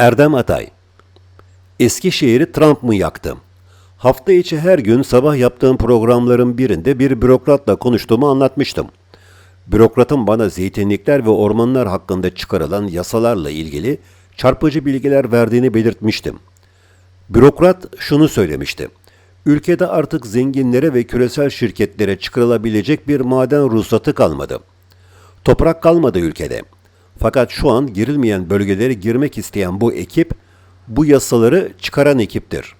Erdem Atay Eskişehir'i Trump mı yaktı? Hafta içi her gün sabah yaptığım programların birinde bir bürokratla konuştuğumu anlatmıştım. Bürokratın bana zeytinlikler ve ormanlar hakkında çıkarılan yasalarla ilgili çarpıcı bilgiler verdiğini belirtmiştim. Bürokrat şunu söylemişti. Ülkede artık zenginlere ve küresel şirketlere çıkarılabilecek bir maden ruhsatı kalmadı. Toprak kalmadı ülkede. Fakat şu an girilmeyen bölgelere girmek isteyen bu ekip, bu yasaları çıkaran ekiptir.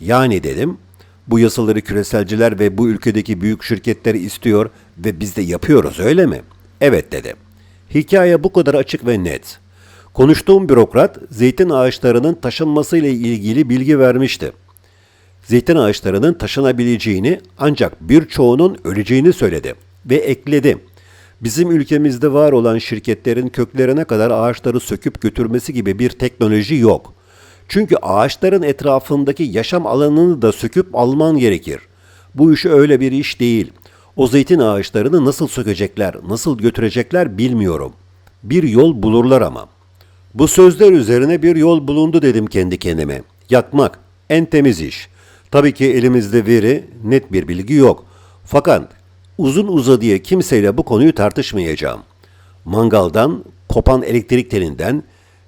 Yani dedim, bu yasaları küreselciler ve bu ülkedeki büyük şirketler istiyor ve biz de yapıyoruz öyle mi? Evet dedi. Hikaye bu kadar açık ve net. Konuştuğum bürokrat zeytin ağaçlarının taşınmasıyla ilgili bilgi vermişti. Zeytin ağaçlarının taşınabileceğini ancak birçoğunun öleceğini söyledi ve ekledi. Bizim ülkemizde var olan şirketlerin köklerine kadar ağaçları söküp götürmesi gibi bir teknoloji yok. Çünkü ağaçların etrafındaki yaşam alanını da söküp alman gerekir. Bu iş öyle bir iş değil. O zeytin ağaçlarını nasıl sökecekler, nasıl götürecekler bilmiyorum. Bir yol bulurlar ama. Bu sözler üzerine bir yol bulundu dedim kendi kendime. Yakmak en temiz iş. Tabii ki elimizde veri, net bir bilgi yok. Fakat uzun uzadıya kimseyle bu konuyu tartışmayacağım. Mangaldan, kopan elektrik telinden,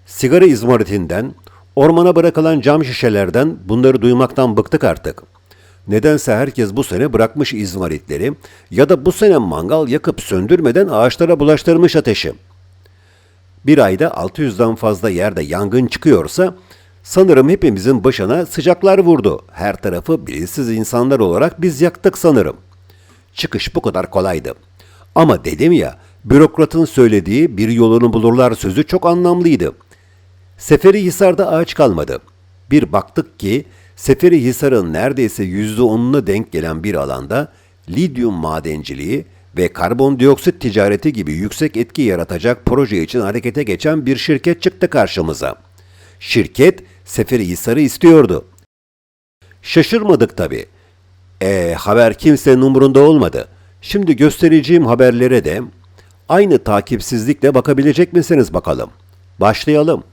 sigara izmaritinden, ormana bırakılan cam şişelerden bunları duymaktan bıktık artık. Nedense herkes bu sene bırakmış izmaritleri ya da bu sene mangal yakıp söndürmeden ağaçlara bulaştırmış ateşi. Bir ayda 600'den fazla yerde yangın çıkıyorsa sanırım hepimizin başına sıcaklar vurdu. Her tarafı bilinçsiz insanlar olarak biz yaktık sanırım. Çıkış bu kadar kolaydı. Ama dedim ya, bürokratın söylediği bir yolunu bulurlar sözü çok anlamlıydı. Seferihisar'da ağaç kalmadı. Bir baktık ki Seferihisar'ın neredeyse yüzde onuna denk gelen bir alanda lityum madenciliği ve karbondioksit ticareti gibi yüksek etki yaratacak proje için harekete geçen bir şirket çıktı karşımıza. Şirket Seferihisar'ı istiyordu. Şaşırmadık tabii. E haber kimsenin umurunda olmadı. Şimdi göstereceğim haberlere de aynı takipsizlikle bakabilecek misiniz bakalım. Başlayalım.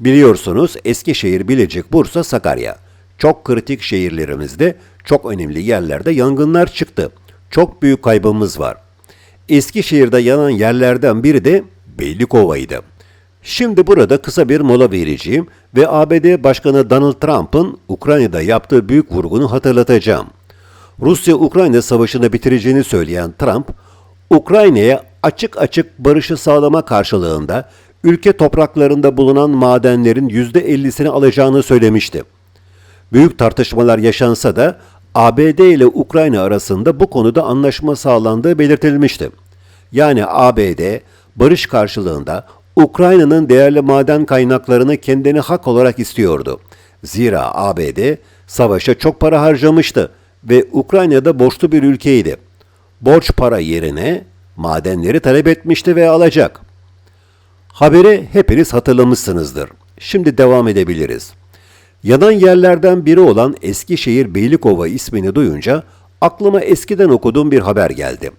Biliyorsunuz Eskişehir, Bilecik, Bursa, Sakarya. Çok kritik şehirlerimizde çok önemli yerlerde yangınlar çıktı. Çok büyük kaybımız var. Eskişehir'de yanan yerlerden biri de Beylikova'ydı. Şimdi burada kısa bir mola vereceğim ve ABD Başkanı Donald Trump'ın Ukrayna'da yaptığı büyük vurgunu hatırlatacağım. Rusya-Ukrayna savaşını bitireceğini söyleyen Trump, Ukrayna'ya açık açık barışı sağlama karşılığında ülke topraklarında bulunan madenlerin %50'sini alacağını söylemişti. Büyük tartışmalar yaşansa da ABD ile Ukrayna arasında bu konuda anlaşma sağlandığı belirtilmişti. Yani ABD barış karşılığında Ukrayna'nın değerli maden kaynaklarını kendine hak olarak istiyordu. Zira ABD savaşa çok para harcamıştı ve Ukrayna'da borçlu bir ülkeydi. Borç para yerine madenleri talep etmişti ve alacak. Haberi hepiniz hatırlamışsınızdır. Şimdi devam edebiliriz. Yanan yerlerden biri olan Eskişehir Beylikova ismini duyunca aklıma eskiden okuduğum bir haber geldi.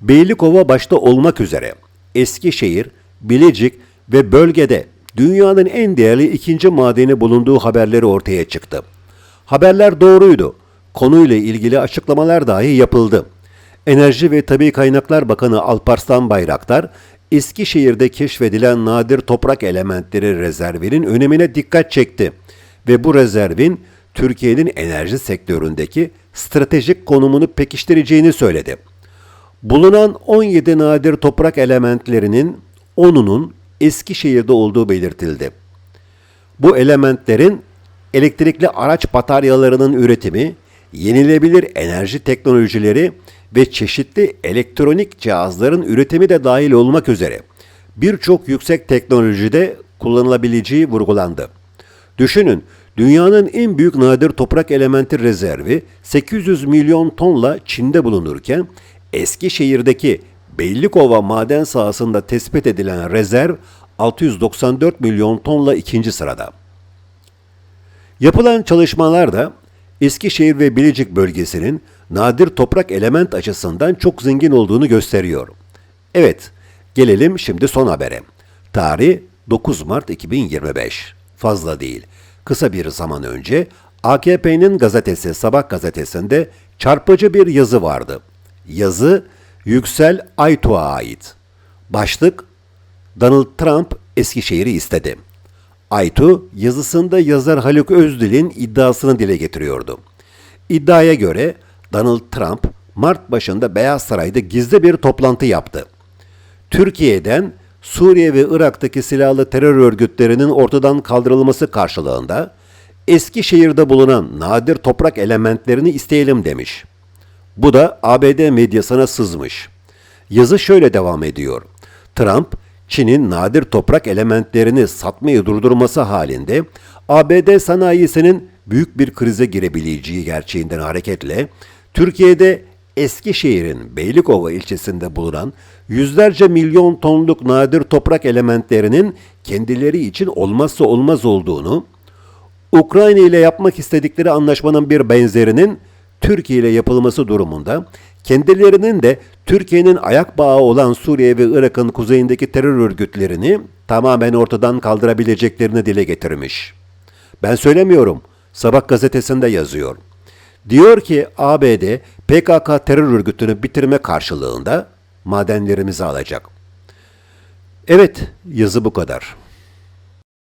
Beylikova başta olmak üzere Eskişehir, Bilecik ve bölgede dünyanın en değerli ikinci madeni bulunduğu haberleri ortaya çıktı. Haberler doğruydu. Konuyla ilgili açıklamalar dahi yapıldı. Enerji ve Tabi Kaynaklar Bakanı Alparslan Bayraktar, Eskişehir'de keşfedilen nadir toprak elementleri rezervinin önemine dikkat çekti ve bu rezervin Türkiye'nin enerji sektöründeki stratejik konumunu pekiştireceğini söyledi. Bulunan 17 nadir toprak elementlerinin 10'unun Eskişehir'de olduğu belirtildi. Bu elementlerin elektrikli araç bataryalarının üretimi, yenilebilir enerji teknolojileri ve çeşitli elektronik cihazların üretimi de dahil olmak üzere birçok yüksek teknolojide kullanılabileceği vurgulandı. Düşünün, dünyanın en büyük nadir toprak elementi rezervi 800 milyon tonla Çin'de bulunurken Eskişehir'deki Beylikova maden sahasında tespit edilen rezerv 694 milyon tonla ikinci sırada. Yapılan çalışmalarda Eskişehir ve Bilecik bölgesinin nadir toprak element açısından çok zengin olduğunu gösteriyor. Evet, gelelim şimdi son habere. Tarih 9 Mart 2025. Fazla değil. Kısa bir zaman önce AKP'nin gazetesi Sabah gazetesinde çarpıcı bir yazı vardı. Yazı Yüksel Aytuğ'a ait. Başlık Donald Trump Eskişehir'i istedi. Aytu yazısında yazar Haluk Özdil'in iddiasını dile getiriyordu. İddiaya göre Donald Trump Mart başında Beyaz Saray'da gizli bir toplantı yaptı. Türkiye'den Suriye ve Irak'taki silahlı terör örgütlerinin ortadan kaldırılması karşılığında Eskişehir'de bulunan nadir toprak elementlerini isteyelim demiş. Bu da ABD medyasına sızmış. Yazı şöyle devam ediyor. Trump, Çin'in nadir toprak elementlerini satmayı durdurması halinde ABD sanayisinin büyük bir krize girebileceği gerçeğinden hareketle Türkiye'de Eskişehir'in Beylikova ilçesinde bulunan yüzlerce milyon tonluk nadir toprak elementlerinin kendileri için olmazsa olmaz olduğunu, Ukrayna ile yapmak istedikleri anlaşmanın bir benzerinin Türkiye ile yapılması durumunda kendilerinin de Türkiye'nin ayak bağı olan Suriye ve Irak'ın kuzeyindeki terör örgütlerini tamamen ortadan kaldırabileceklerini dile getirmiş. Ben söylemiyorum. Sabah gazetesinde yazıyor. Diyor ki ABD PKK terör örgütünü bitirme karşılığında madenlerimizi alacak. Evet, yazı bu kadar.